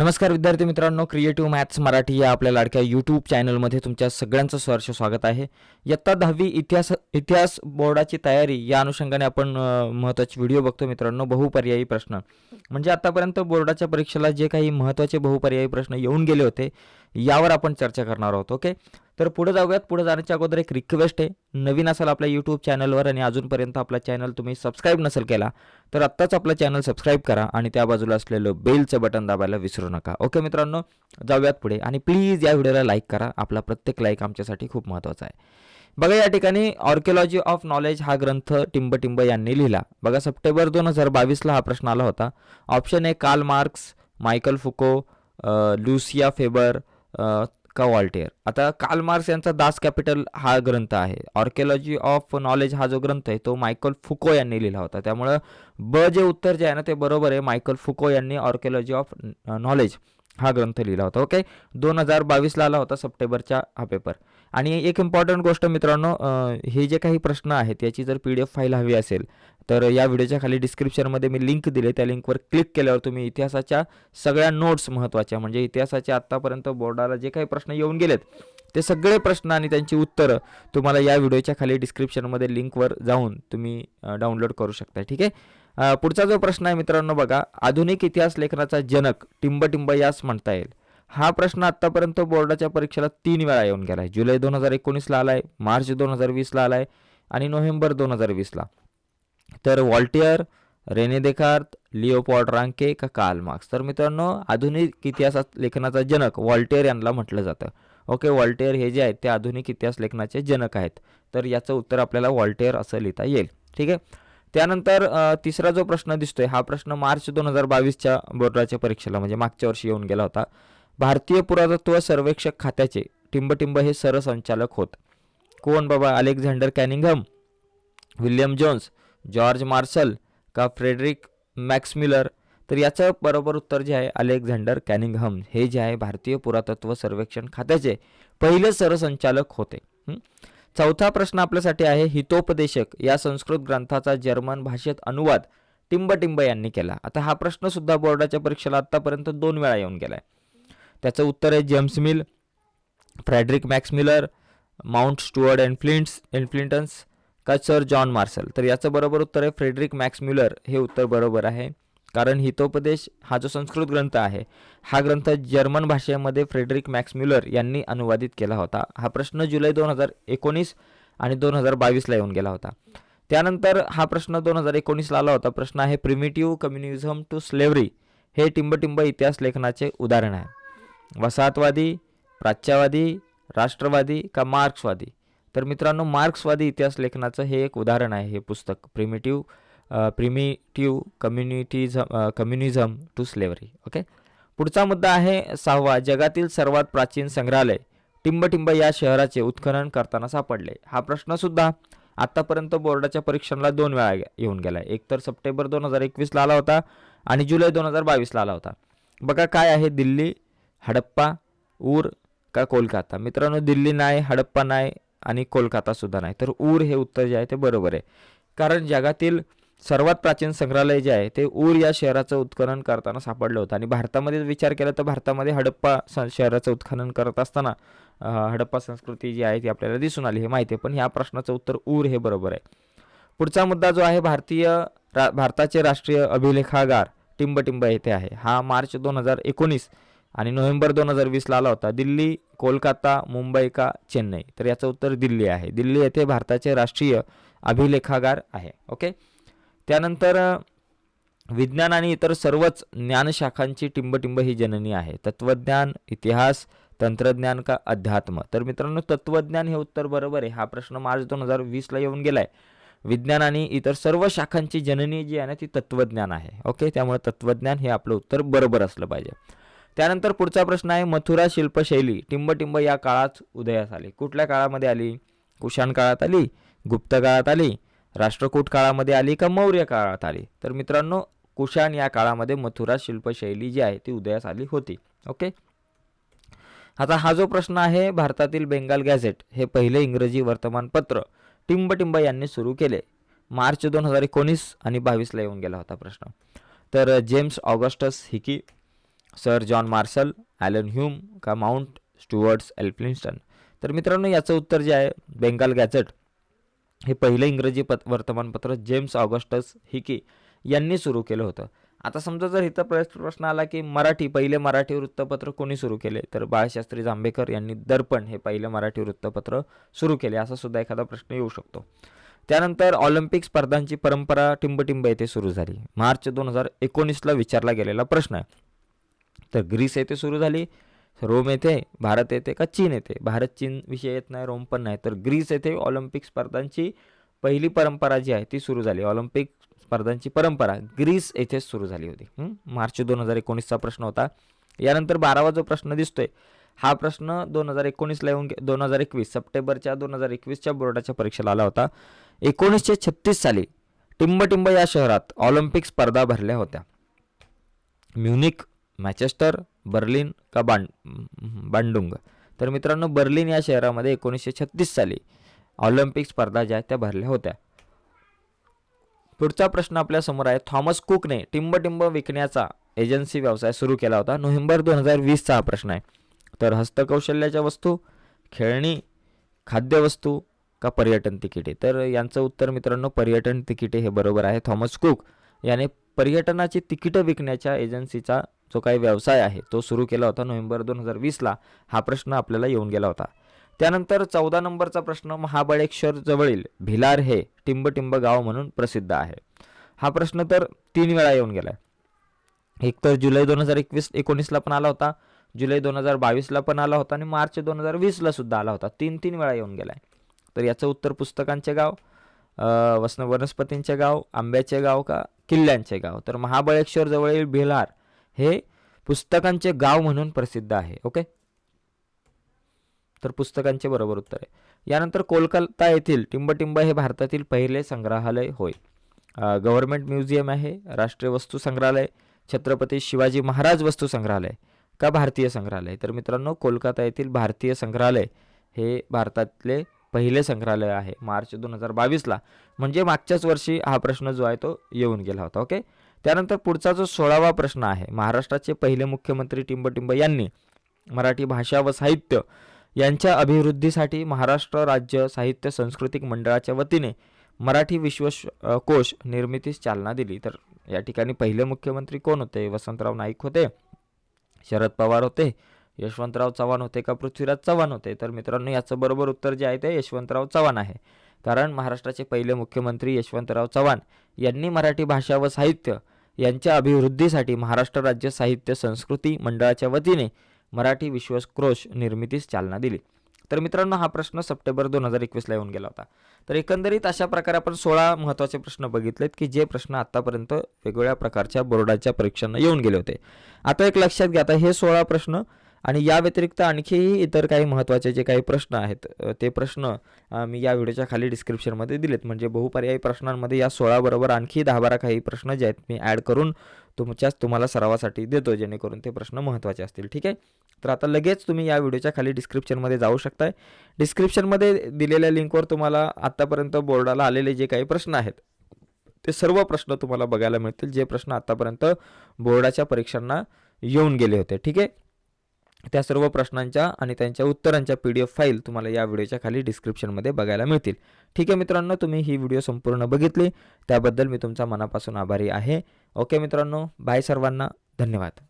नमस्कार विद्यार्थी मित्रांनो क्रिएटिव्ह मॅथ्स मराठी या आपल्या लाडक्या यूट्यूब चॅनलमध्ये तुमच्या सगळ्यांचं सहर्ष स्वागत आहे. इयत्ता दहावी इतिहास इतिहास बोर्डाची तयारी या अनुषंगाने आपण महत्त्वाचे व्हिडिओ बघतो मित्रांनो बहुपर्यायी प्रश्न. म्हणजे आतापर्यंत बोर्डाच्या परीक्षेला जे काही महत्त्वाचे बहुपर्यायी प्रश्न येऊन गेले होते यावर आपण चर्चा करणार आहोत ओके तर पुढे जाऊयात. पुढे जाण्याच्या अगोदर एक रिक्वेस्ट आहे. नवीन असाल आपल्या यूट्यूब चॅनलवर आणि अजूनपर्यंत आपला चॅनल तुम्ही सबस्क्राईब नसेल केला तर आत्ताच आपला चॅनल सबस्क्राईब करा आणि त्या बाजूला असलेलं बेलचं बटन दाबायला विसरू नका. ओके मित्रांनो जाऊयात पुढे आणि प्लीज या व्हिडिओला लाईक करा. आपला प्रत्येक लाईक आमच्यासाठी खूप महत्त्वाचा आहे. बघा या ठिकाणी ऑर्किओलॉजी ऑफ नॉलेज हा ग्रंथ टिंब टिंब यांनी लिहिला. बघा सप्टेंबर दोन हजार बावीसला हा प्रश्न आला होता. Option A Karl Marx Michael Foucault Lucia Febvre का वॉल्टेअर आता कार्ल मार्क्स यांचा दास कॅपिटल हा ग्रंथ आहे. ऑर्किओलॉजी ऑफ नॉलेज हा जो ग्रंथ आहे तो मायकल फुको यांनी लिहिला होता. त्यामुळं ब जे उत्तर जे आहे ना ते बरोबर आहे. मायकल फुको यांनी ऑर्किओलॉजी ऑफ नॉलेज हा ग्रंथ लिहिला होता. ओके दोन हजार बावीसला आला होता सप्टेंबरच्या हा पेपर आणि एक इम्पॉर्टंट गोष्ट मित्रांनो हे जे काही प्रश्न आहेत याची जर पी डी एफ फाईल हवी असेल तर या व्हिडिओच्या खाली डिस्क्रिप्शनमध्ये मी लिंक दिले त्या लिंकवर क्लिक केल्यावर तुम्ही इतिहासाच्या सगळ्या नोट्स महत्त्वाच्या म्हणजे इतिहासाच्या आत्तापर्यंत बोर्डाला जे काही प्रश्न येऊन गेलेत ते सगळे प्रश्न आणि त्यांची उत्तरं तुम्हाला या व्हिडिओच्या खाली डिस्क्रिप्शनमध्ये लिंकवर जाऊन तुम्ही डाउनलोड करू शकता ठीक आहे? पुढचा जो प्रश्न आहे मित्रांनो बघा आधुनिक इतिहास लेखनाचा जनक टिंब टिंब यास म्हणता येईल. हा प्रश्न आत्तापर्यंत बोर्डाच्या परीक्षेला तीन वेळा येऊन गेला आहे जुलै दोन हजार एकोणीसला आला आहे मार्च दोन हजार वीसला आला आहे आणि नोव्हेंबर दोन हजार वीसला. तर Voltaire René Descartes Leopold Ranke का कार्ल मार्क्स. तर मित्रांनो आधुनिक इतिहासात लेखनाचा जनक वॉल्टियर यांना म्हटलं जातं. ओके वॉल्टियर हे जे आहेत ते आधुनिक इतिहास लेखनाचे जनक आहेत. तर याचं उत्तर आपल्याला वॉल्टियर असं लिहिता येईल. ठीक आहे? त्यानंतर तिसरा जो प्रश्न दिसतोय हा प्रश्न मार्च दोन हजार बावीसच्या बोर्डाच्या परीक्षेला म्हणजे मागच्या वर्षी येऊन गेला होता. भारतीय पुरातत्व सर्वेक्षक खात्याचे टिंबटिंब हे सरसंचालक होत. कोण बाबा? Alexander Cunningham William Jones George Marshall का फ्रेडरिक मॅक्समिलर तर याचं बरोबर उत्तर जे आहे अलेक्झांडर कॅनिंगहम हे जे आहे भारतीय पुरातत्व सर्वेक्षण खात्याचे पहिले सरसंचालक होते. चौथा प्रश्न आपल्यासाठी आहे हितोपदेशक. या संस्कृत ग्रंथाचा जर्मन भाषेत अनुवाद टिंब टिंब यांनी केला. आता हा प्रश्न सुद्धा बोर्डाच्या परीक्षेला आतापर्यंत दोन वेळा येऊन गेलाय. त्याचं उत्तर आहे James Mill Friedrich Max Muller Mountstuart एन्फ्लिंट्स फ्लिंट्स का सर जॉन मार्शल? तर याचं बरोबर उत्तर आहे फ्रेडरिक मॅक्स म्युलर. हे उत्तर बरोबर आहे. कारण हितोपदेश हा जो संस्कृत ग्रंथ आहे हा ग्रंथ जर्मन भाषेमध्ये फ्रेडरिक मॅक्स म्युलर यांनी अनुवादित केला होता. हा प्रश्न जुलै दोन हजार एकोणीस आणि दोन हजार बावीसला येऊन गेला होता. त्यानंतर हा प्रश्न दोन हजार एकोणीसला आला होता. प्रश्न आहे प्रिमिटिव्ह कम्युनिझम टू स्लेव्हरी हे टिंबटिंब इतिहास लेखनाचे उदाहरण आहे. वसाहतवादी प्राच्यवादी राष्ट्रवादी का मार्क्सवादी? तर मित्रांनो मार्क्सवादी इतिहास लेखनाचं हे एक उदाहरण आहे हे पुस्तक. प्रिमिटिव्ह प्रिमिटिव्ह कम्युनिटीझम कम्युनिझम टू स्लेव्हरी ओके पुढचा मुद्दा आहे सहावा. जगातील सर्वात प्राचीन संग्रहालय. टिंबटिंब या शहराचे उत्खनन करताना सापडले. हा प्रश्नसुद्धा आत्तापर्यंत बोर्डाच्या परीक्षणाला दोन वेळा येऊन गेला आहे एक तर सप्टेंबर दोन हजार एकवीसला आला होता आणि जुलै दोन हजार बावीसला आला होता. बघा काय आहे दिल्ली हडप्पा ऊर का कोलकाता? मित्रांनो दिल्ली नाही हडप्पा नाही आणि कोलकातासुद्धा नाही. तर ऊर हे उत्तर जे आहे ते बरोबर आहे. कारण जगातील सर्वात प्राचीन संग्रहालय जे आहे ते ऊर या शहराचं उत्खनन करताना सापडलं होतं. आणि भारतामध्ये विचार केला तर भारतामध्ये हडप्पा स- शहराचं उत्खनन करत असताना हडप्पा संस्कृती जी आहे ती आपल्याला दिसून आली हे माहिती आहे. पण ह्या प्रश्नाचं उत्तर ऊर हे बरोबर आहे. पुढचा मुद्दा जो आहे भारतीय रा भारताचे राष्ट्रीय अभिलेखागार टिंबटिंब येथे आहे. हा मार्च दोन हजार एकोणीस आणि नोव्हेंबर दोन हजार वीसला आला होता. दिल्ली कोलकाता मुंबई का चेन्नई? तर याचं उत्तर दिल्ली आहे. दिल्ली येथे भारताचे राष्ट्रीय अभिलेखागार आहे. ओके? त्यानंतर विज्ञान आणि इतर सर्वच ज्ञानशाखांची टिंबटिंब ही जननी आहे. तत्वज्ञान इतिहास तंत्रज्ञान का अध्यात्म? तर मित्रांनो तत्वज्ञान हे उत्तर बरोबर आहे. हा प्रश्न मार्च दोन हजार वीसला येऊन गेलाय. विज्ञान आणि इतर सर्व शाखांची जननी जी आहे ना ती तत्वज्ञान आहे. ओके? त्यामुळे तत्वज्ञान हे आपलं उत्तर बरोबर असलं पाहिजे. त्यानंतर पुढचा प्रश्न आहे मथुरा शिल्पशैली. टिंबटिंब या काळात उदयास आली. कुठल्या काळामध्ये आली? कुशाण काळात आली? गुप्त काळात आली? राष्ट्रकूट काळामध्ये आली का मौर्य काळात आली? तर मित्रांनो कुशाण या काळामध्ये मथुरा शिल्पशैली जी आहे ती उदयास आली होती. ओके? आता हा जो प्रश्न आहे भारतातील बेंगाल गॅझेट हे पहिले इंग्रजी वर्तमानपत्र टिंबटिंब यांनी सुरू केले. मार्च दोन हजार एकोणीस आणि बावीसला येऊन गेला होता प्रश्न. तर James Augustus Hicky sir John Marshall Allan Hume का माउंट स्टुअर्ट्स एल्फिन्स्टन? तर मित्रांनो याचं उत्तर जे आहे बेंगाल गॅझेट. हे पहिलं इंग्रजी पत वर्तमानपत्र जेम्स ऑगस्टस हिकी यांनी सुरू केलं होतं. आता समजा जर इथं प्रश्न आला की मराठी पहिले मराठी वृत्तपत्र कोणी सुरू केले? तर बाळशास्त्री जांभेकर यांनी दर्पण हे पहिलं मराठी वृत्तपत्र सुरू केले असा सुद्धा एखादा प्रश्न येऊ शकतो. त्यानंतर ऑलिम्पिक स्पर्धांची परंपरा टिंबटिंब येथे सुरू झाली. मार्च दोन हजार एकोणीसला विचारला गेलेला प्रश्न आहे. तर ग्रीस येथे सुरू झाली. रोम येथे भारत येथे का चीन येथे? भारत चीन विषय येत नाही रोम पण नाही. तर ग्रीस येथे ऑलिम्पिक स्पर्धांची पहिली परंपरा जी आहे ती सुरू झाली. ऑलिम्पिक स्पर्धांची परंपरा ग्रीस येथेच सुरू झाली होती. मार्च दोन हजार एकोणीसचा प्रश्न होता. यानंतर बारावा जो प्रश्न दिसतोय हा प्रश्न दोन हजार एकोणीसला येऊन दोन हजार एकवीस सप्टेंबरच्या दोन हजार एकवीसच्या बोर्डाच्या परीक्षेला आला होता. एकोणीसशे छत्तीस साली टिंबटिंब या शहरात ऑलिम्पिक स्पर्धा भरल्या होत्या. म्युनिक मॅचेस्टर बर्लिन का बांड बांडुंग? तर मित्रांनो बर्लिन या शहरामध्ये एकोणीसशे छत्तीस साली ऑलिम्पिक स्पर्धा ज्या आहेत त्या भरल्या होत्या. पुढचा प्रश्न आपल्यासमोर आहे. थॉमस कुकने टिंबटिंब विकण्याचा एजन्सी व्यवसाय सुरू केला होता. नोव्हेंबर दोन हजार वीसचा हा प्रश्न आहे. तर हस्तकौशल्याच्या वस्तू खेळणी खाद्यवस्तू का पर्यटन तिकिटे? तर यांचं उत्तर मित्रांनो पर्यटन तिकिटे हे बरोबर आहे. थॉमस कुक याने पर्यटनाची तिकिटं विकण्याच्या एजन्सीचा जो काही व्यवसाय आहे तो सुरू केला होता नोव्हेंबर दोन हजार वीसला. हा प्रश्न आपल्याला येऊन गेला होता. त्यानंतर चौदा नंबरचा प्रश्न महाबळेश्वर जवळील भिलार हे टिंबटिंब गाव म्हणून प्रसिद्ध आहे. हा प्रश्न तर तीन वेळा येऊन गेला एक तर जुलै दोन हजार एकवीस एकोणीसला पण आला होता. जुलै दोन हजार बावीसला पण आला होता आणि मार्च दोन हजार वीसला सुद्धा आला होता. तीन तीन वेळा येऊन गेला आहे तर याचं उत्तर पुस्तकांचे गाव वस्न वसन वनस्पतींचे गाव आंब्याचे गाव का किल्ल्यांचे गाव. तर महाबळेश्वर जवळील भिलार हे पुस्तकांचे गाव म्हणून प्रसिद्ध आहे ओके तर पुस्तकांचे बरोबर उत्तर आहे. यानंतर कोलकाता येथील टिंबटिंब हे भारतातील पहिले संग्रहालय होय. गव्हर्नमेंट म्युझियम आहे राष्ट्रीय वस्तू संग्रहालय छत्रपती शिवाजी महाराज वस्तू संग्रहालय का भारतीय संग्रहालय? तर मित्रांनो कोलकाता येथील भारतीय संग्रहालय हे भारतातले पहिले संग्रहालय आहे मार्च दोन हजार बावीसला. म्हणजे मागच्याच वर्षी हा प्रश्न जो आहे तो येऊन गेला होता ओके त्यानंतर पुढचा जो सोळावा प्रश्न आहे महाराष्ट्राचे पहिले मुख्यमंत्री टिंबटिंब यांनी मराठी भाषा व साहित्य यांच्या अभिवृद्धीसाठी महाराष्ट्र राज्य साहित्य सांस्कृतिक मंडळाच्या वतीने मराठी विश्व कोश निर्मितीस चालना दिली. तर या ठिकाणी पहिले मुख्यमंत्री कोण होते? वसंतराव नाईक होते शरद पवार होते यशवंतराव चव्हाण होते का पृथ्वीराज चव्हाण होते? तर मित्रांनो याचं बरोबर उत्तर जे आहे ते यशवंतराव चव्हाण आहे. कारण महाराष्ट्राचे पहिले मुख्यमंत्री यशवंतराव चव्हाण यांनी मराठी भाषा व साहित्य यांच्या अभिवृद्धीसाठी महाराष्ट्र राज्य साहित्य संस्कृती मंडळाच्या वतीने मराठी विश्वकोश निर्मितीस चालना दिली. तर मित्रांनो हा प्रश्न सप्टेंबर दोन हजार एकवीसला येऊन गेला होता. तर एकंदरीत अशा प्रकारे आपण सोळा महत्त्वाचे प्रश्न बघितलेत की जे प्रश्न आत्तापर्यंत वेगवेगळ्या प्रकारच्या बोर्डाच्या परीक्षांना येऊन गेले होते. आता एक लक्षात घ्या आता हे सोळा प्रश्न आणि या व्यतिरिक्त आणखीही इतर काही महत्त्वाचे जे काही प्रश्न आहेत ते प्रश्न मी या व्हिडिओच्या खाली डिस्क्रिप्शनमध्ये दिलेत. म्हणजे बहुपर्यायी प्रश्नांमध्ये या सोळाबरोबर आणखी दहा बारा काही प्रश्न जे आहेत मी ॲड करून तुमच्याच तुम्हाला सरावासाठी देतो जेणेकरून ते प्रश्न महत्त्वाचे असतील. ठीक आहे? तर आता लगेच तुम्ही या व्हिडिओच्या खाली डिस्क्रिप्शनमध्ये जाऊ शकताय. डिस्क्रिप्शनमध्ये दिलेल्या लिंकवर तुम्हाला आत्तापर्यंत बोर्डाला आलेले जे काही प्रश्न आहेत ते सर्व प्रश्न तुम्हाला बघायला मिळतील जे प्रश्न आत्तापर्यंत बोर्डाच्या परीक्षांना येऊन गेले होते. ठीक आहे? त्या सर्व प्रश्नांच्या आणि त्यांच्या उत्तरांच्या पी डी एफ फाईल तुम्हाला या व्हिडिओच्या खाली डिस्क्रिप्शनमध्ये बघायला मिळतील. ठीक आहे मित्रांनो तुम्ही ही व्हिडिओ संपूर्ण बघितली. त्याबद्दल मी तुमचा मनापासून आभारी आहे. ओके मित्रांनो बाय सर्वांना. धन्यवाद.